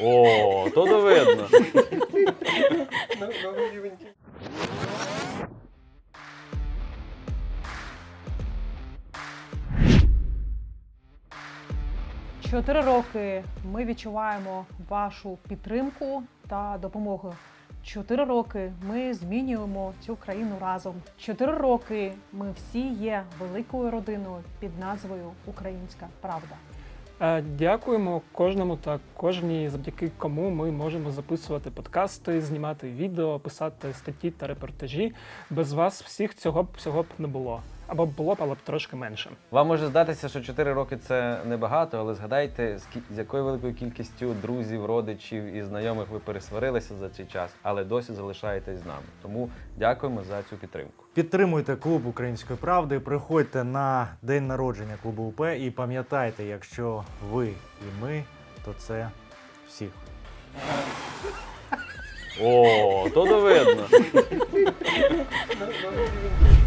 О, то не видно. Чотири роки ми відчуваємо вашу підтримку та допомогу. Чотири роки ми змінюємо цю країну разом. Чотири роки ми всі є великою родиною під назвою Українська Правда. Дякуємо кожному та кожній, завдяки кому ми можемо записувати подкасти, знімати відео, писати статті та репортажі. Без вас всіх цього б всього б не було. Або було б, але б трошки менше. Вам може здатися, що 4 роки це небагато, але згадайте, з якою великою кількістю друзів, родичів і знайомих ви пересварилися за цей час, але досі залишаєтесь з нами. Тому дякуємо за цю підтримку. Підтримуйте клуб Української правди, приходьте на день народження клубу УП і пам'ятайте, якщо ви і ми, то це всіх. О, то не видно.